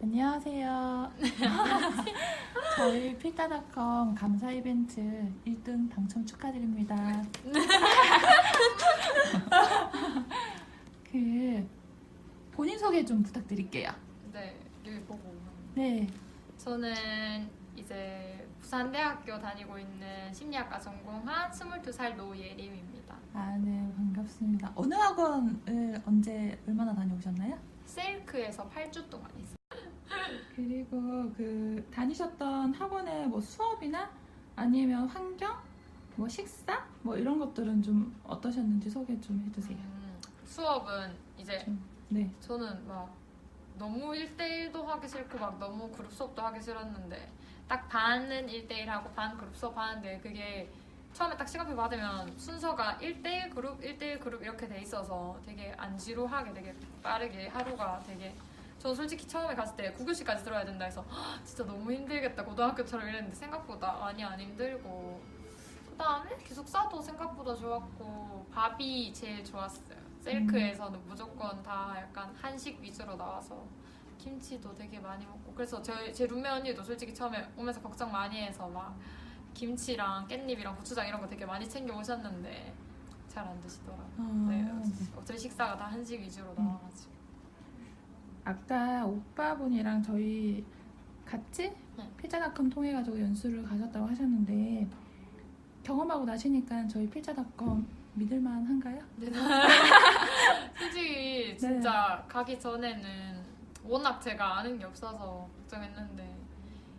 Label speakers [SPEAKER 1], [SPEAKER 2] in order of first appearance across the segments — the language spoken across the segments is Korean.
[SPEAKER 1] 안녕하세요. 저희 필다닷컴 감사 이벤트 1등 당첨 축하드립니다. 그 본인 소개 좀 부탁드릴게요.
[SPEAKER 2] 네, 여기 보고.
[SPEAKER 1] 네,
[SPEAKER 2] 저는 이제 부산대학교 다니고 있는 심리학과 전공한 22살 노예림입니다.
[SPEAKER 1] 아, 네, 반갑습니다. 어느 학원을 언제 얼마나 다녀오셨나요?
[SPEAKER 2] 셀크에서 8주 동안 있어요.
[SPEAKER 1] 그리고 그 다니셨던 학원의 뭐 수업이나 아니면 환경, 뭐 식사, 뭐 이런 것들은 좀 어떠셨는지 소개 좀 해주세요.
[SPEAKER 2] 음, 수업은 이제
[SPEAKER 1] 좀, 네.
[SPEAKER 2] 저는 막 너무 1대1도 하기 싫고 막 너무 그룹 수업도 하기 싫었는데 딱 반은 1대1 하고 반 그룹 수업 하는데 그게 처음에 딱 시간표 받으면 순서가 1대1 그룹, 1대1 그룹 이렇게 돼 있어서 되게 안 지루하게 되게 빠르게 하루가 되게 저 솔직히 처음에 갔을 때 9교시까지 들어야 된다 해서 "헉, 진짜 너무 힘들겠다. 고등학교처럼 이랬는데 생각보다 많이 안 힘들고. 그 다음에 기숙사도 생각보다 좋았고 밥이 제일 좋았어요. 셀크에서는 무조건 다 약간 한식 위주로 나와서 김치도 되게 많이 먹고. 그래서 저희 제 룸메 언니도 솔직히 처음에 오면서 걱정 많이 해서 막 김치랑 깻잎이랑 고추장 이런 거 되게 많이 챙겨 오셨는데 잘 안 드시더라고요.
[SPEAKER 1] 아,
[SPEAKER 2] 네, 어차피 식사가 다 한식 위주로 나와가지고.
[SPEAKER 1] 아까 오빠분이랑 저희 같이
[SPEAKER 2] 네.
[SPEAKER 1] 필자닷컴 통해 가지고 연수를 가셨다고 하셨는데 경험하고 나시니까 저희 필자닷컴 믿을만 한가요?
[SPEAKER 2] 네. 솔직히 진짜 가기 전에는 워낙 제가 아는 게 없어서 걱정했는데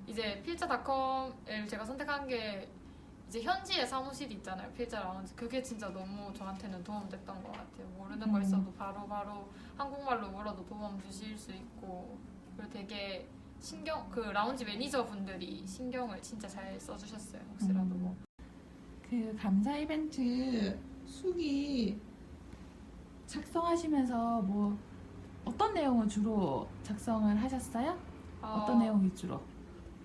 [SPEAKER 2] 이제 필자닷컴을 제가 선택한 게 이제 현지에 사무실이 있잖아요 필자 라운지 그게 진짜 너무 저한테는 도움됐던 것 같아요 모르는 거
[SPEAKER 1] 음.
[SPEAKER 2] 있어도 바로 바로 한국말로 물어도 도움 주실 수 있고 그리고 되게 신경 그 라운지 매니저 분들이 신경을 진짜 잘 써주셨어요 혹시라도
[SPEAKER 1] 음. 뭐그 감사 이벤트 수기 작성하시면서 뭐 어떤 내용을 주로 작성을 하셨어요? 어떤
[SPEAKER 2] 어,
[SPEAKER 1] 내용 위주로?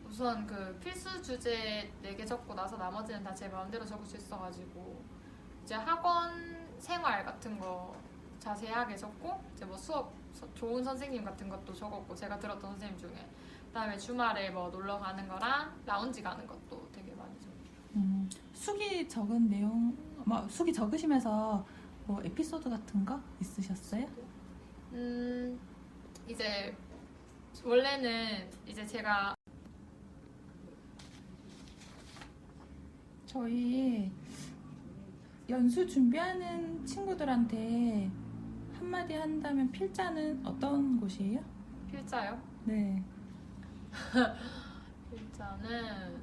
[SPEAKER 2] 우선 그 필수 주제 4개 적고 나서 나머지는 다 제 마음대로 적을 수 있어가지고 이제 학원 생활 같은 거 자세하게 적고 이제 뭐 수업 서- 좋은 선생님 같은 것도 적었고 제가 들었던 선생님 중에 그다음에 주말에 뭐 놀러 가는 거랑 라운지 가는 것도 되게 많이 적고
[SPEAKER 1] 음, 수기 적은 내용, 뭐 수기 적으시면서 뭐 에피소드 같은 거 있으셨어요?
[SPEAKER 2] 음 이제 원래는 이제 제가
[SPEAKER 1] 저희 연수 준비하는 친구들한테 한마디 한다면 필자는 어떤 곳이에요?
[SPEAKER 2] 필자요
[SPEAKER 1] 네.
[SPEAKER 2] 필자는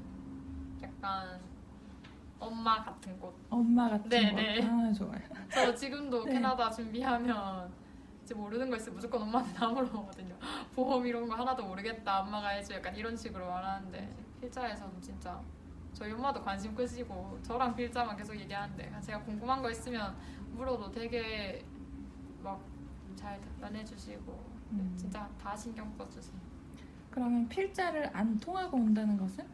[SPEAKER 2] 약간 엄마 같은 곳
[SPEAKER 1] 엄마 같은
[SPEAKER 2] 네,
[SPEAKER 1] 거.
[SPEAKER 2] 네.
[SPEAKER 1] 아, 좋아요.
[SPEAKER 2] 저 지금도
[SPEAKER 1] 네.
[SPEAKER 2] 캐나다 준비하면 이제 모르는 거 있으면 무조건 엄마한테 다 물어보거든요. 보험 이런 거 하나도 모르겠다. 엄마가 해줘. 약간 이런 식으로 말하는데 필자에서는 진짜 저희 엄마도 관심 끄시고 저랑 필자만 계속 얘기하는데 제가 궁금한 거 있으면 물어도 되게 막 잘 답변해 주시고
[SPEAKER 1] 음.
[SPEAKER 2] 진짜 다 신경 써주세요.
[SPEAKER 1] 그러면 필자를 안 통하고 온다는 것은?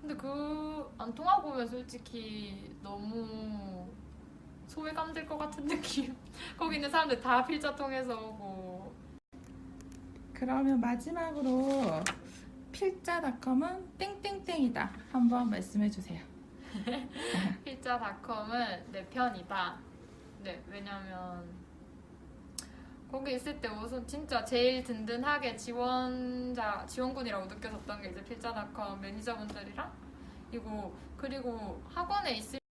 [SPEAKER 2] 근데 그 안 통하고 오면 솔직히 너무 소외감 들 것 같은 느낌. 거기 있는 사람들 다 필자 통해서 오고
[SPEAKER 1] 그러면 마지막으로 필자닷컴은 땡땡땡이다. 한번 말씀해 주세요.
[SPEAKER 2] 필자닷컴은 내 편이다. 네, 왜냐면 거기 있을 때 우선 진짜 제일 든든하게 지원자 지원군이라고 느껴졌던 게 이제 필자닷컴 매니저분들이랑 그리고 그리고 학원에 있을